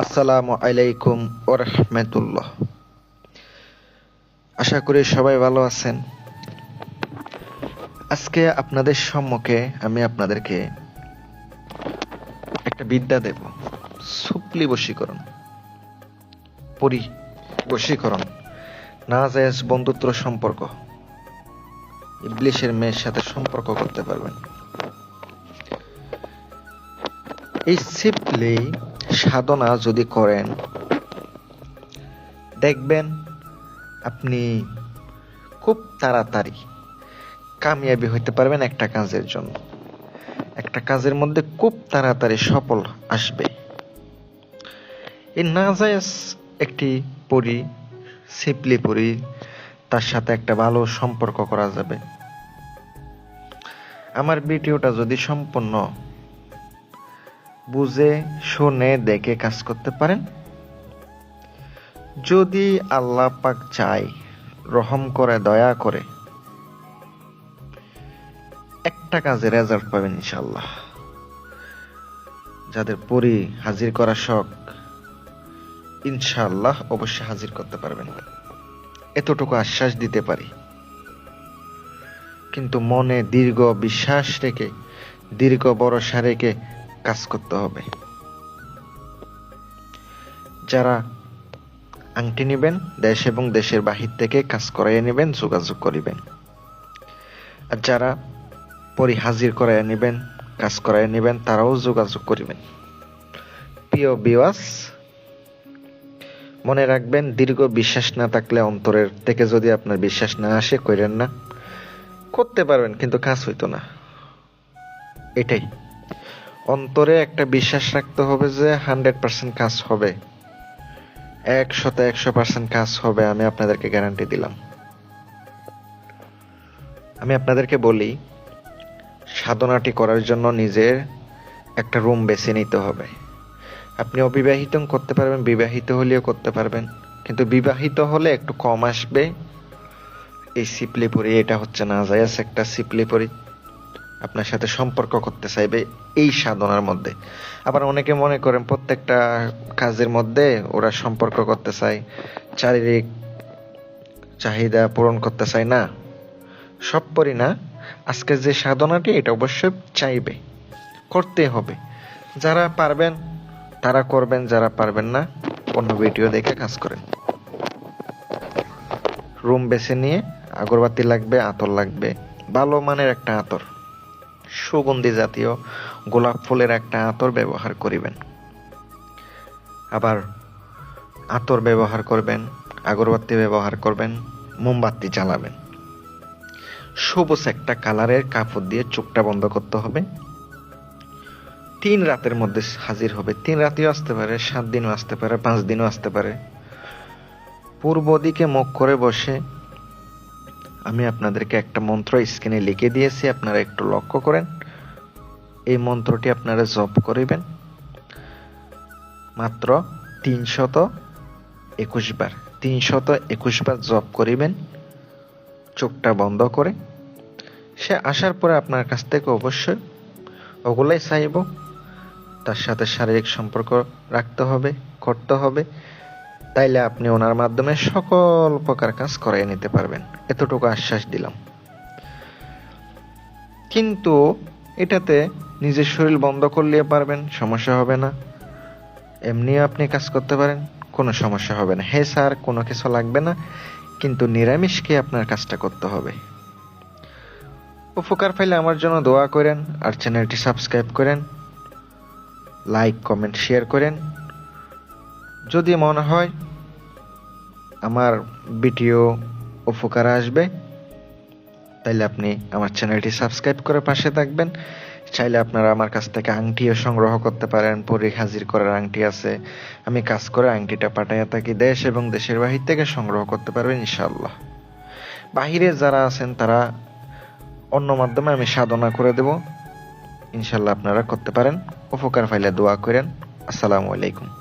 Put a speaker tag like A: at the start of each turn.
A: আসসালামু আলাইকুম ও রহমতুল্লাহ। আশা করি সবাই ভালো আছেন। আজকে আপনাদের সম্মুখে আমি আপনাদেরকে একটা বিদ্যা দেব। সুপলি বশীকরণ। পরি বশীকরণ। না যায় বন্ধুত্ব সম্পর্ক। ইবলিশের মেয়ের সাথে সম্পর্ক করতে পারবেন। এই সিপলি সাধনা যদি করেন, দেখবেন আপনি খুব তাড়াতাড়ি কামিয়াবি হইতে পারবেন একটা কাজের জন্য। একটা কাজের মধ্যে খুব তাড়াতাড়ি সফল আসবে। এই নাজায়াস একটি পরি, সিপলি পরি, তার সাথে একটা ভালো সম্পর্ক করা যাবে। আমার ভিডিওটা যদি সম্পূর্ণ বুঝে, শুনে, দেখে কাজ করতে পারেন? যদি আল্লাহ পাক চায়, রহম করে, দয়া করে, একটা কাজে রেজাল্ট পাবেন ইনশাল্লাহ যাদের পরি হাজির করা শখ ইনশাল্লাহ অবশ্যই হাজির করতে পারবেন। এতটুকু আশ্বাস দিতে পারি। কিন্তু মনে দীর্ঘ বিশ্বাস রেখে, দীর্ঘ ভরসা রেখে কাজ করতে হবে। যারা আংটি নেবেন, দেশ এবং দেশের বাহির থেকে কাজ করাইয়া নেবেন, যোগাযোগ করিবেন। আর যারা পরি হাজির করাইয়া নেবেন, কাজ করাইয়া নেবেন, তারাও যোগাযোগ করিবেন। প্রিয় বিওয়াস মনে রাখবেন, দীর্ঘ বিশ্বাস না থাকলে অন্তরের থেকে যদি আপনার বিশ্বাস না আসে, কইরেন না। করতে পারবেন, কিন্তু কাজ হইতো না। এটাই। অন্তরে একটা বিশ্বাস রাখতে হবে যে হান্ড্রেড পার্সেন্ট কাজ হবে। একশোতে একশো পার্সেন্ট কাজ হবে, আমি আপনাদেরকে গ্যারান্টি দিলাম। আমি আপনাদেরকে বলি, সাধনাটি করার জন্য নিজের একটা রুম বেছে নিতে হবে। আপনি অবিবাহিত করতে পারবেন, বিবাহিত হলেও করতে পারবেন, কিন্তু বিবাহিত হলে একটু কম আসবে। এই সিপলিপুরি, এটা হচ্ছে না, জায়াস একটা সিপলিপুরি। আপনার সাথে সম্পর্ক করতে চাইবে এই সাধনার মধ্যে। আবার অনেকে মনে করেন প্রত্যেকটা কাজের মধ্যে ওরা সম্পর্ক করতে চায়, শারীরিক চাহিদা পূরণ করতে চায় না। সব পরি না, আজকে যে সাধনাটি, এটা অবশ্যই চাইবে, করতে হবে। যারা পারবেন, তারা করবেন, যারা পারবেন না, অন্য ভিডিও দেখে কাজ করেন। রুম বেছে নিয়ে, আগরবাতি লাগবে, আতর লাগবে, ভালো মানের একটা আতর। সুগন্ধি জাতীয় গোলাপ ফুলের একটা আতর ব্যবহার করিবেন। আবার আতর ব্যবহার করবেন, আগরবাতি ব্যবহার করবেন, মোমবাতি জ্বালাবেন। সবুজ একটা কালারের কাপড় দিয়ে চোখটা বন্ধ করতে হবে। তিন রাতের মধ্যে হাজির হবে। তিন রাতেও আসতে পারে, সাত দিনও আসতে পারে, পাঁচ দিনও আসতে পারে। পূর্ব দিকে মুখ করে বসে আমি আপনাদেরকে একটা মন্ত্র স্ক্রিনে লিখে দিয়েছি, আপনারা একটু লক্ষ্য করেন। এই মন্ত্রটি আপনারা জপ করিবেন। মাত্র তিনশত একুশ বার, তিনশত একুশ বার জপ করিবেন, চোখটা বন্ধ করে। সে আসার পরে আপনার কাছ থেকে অবশ্যই ওগুলাই চাইব। তার সাথে শারীরিক সম্পর্ক রাখতে হবে, করতে হবে। তাইলে আপনি ওনার মাধ্যমে সকল প্রকার কাজ করাই নিতে পারবেন। এতটুকু আশ্বাস দিলাম। কিন্তু এটাতে নিজের শরীর বন্ধ করলে পারবেন, সমস্যা হবে না। এমনিও আপনি কাজ করতে পারেন, কোনো সমস্যা হবে না। হ্যাঁ স্যার, কোনো কিছু লাগবে না, কিন্তু নিরামিষকে আপনার কাজটা করতে হবে। উপকার পাইলে আমার জন্য দোয়া করেন আর চ্যানেলটি সাবস্ক্রাইব করেন, লাইক, কমেন্ট, শেয়ার করেন। যদি মনে হয় আমার ভিডিও উপকার আসবে, তাইলে আপনি আমার চ্যানেলটি সাবস্ক্রাইব করে পাশে থাকবেন। চাইলে আপনারা আমার কাছ থেকে আংটিও সংগ্রহ করতে পারেন, পরি হাজির করার আংটি আছে। আমি কাজ করে আংটিটা পাঠাইয়া থাকি দেশ এবং দেশের বাহির থেকে সংগ্রহ করতে পারবেন ইনশাল্লাহ বাহিরে যারা আছেন, তারা অন্য মাধ্যমে আমি সাধনা করে দেব। ইনশাল্লাহ আপনারা করতে পারেন। উপকার পাইলে দোয়া করেন। আসসালামু আলাইকুম।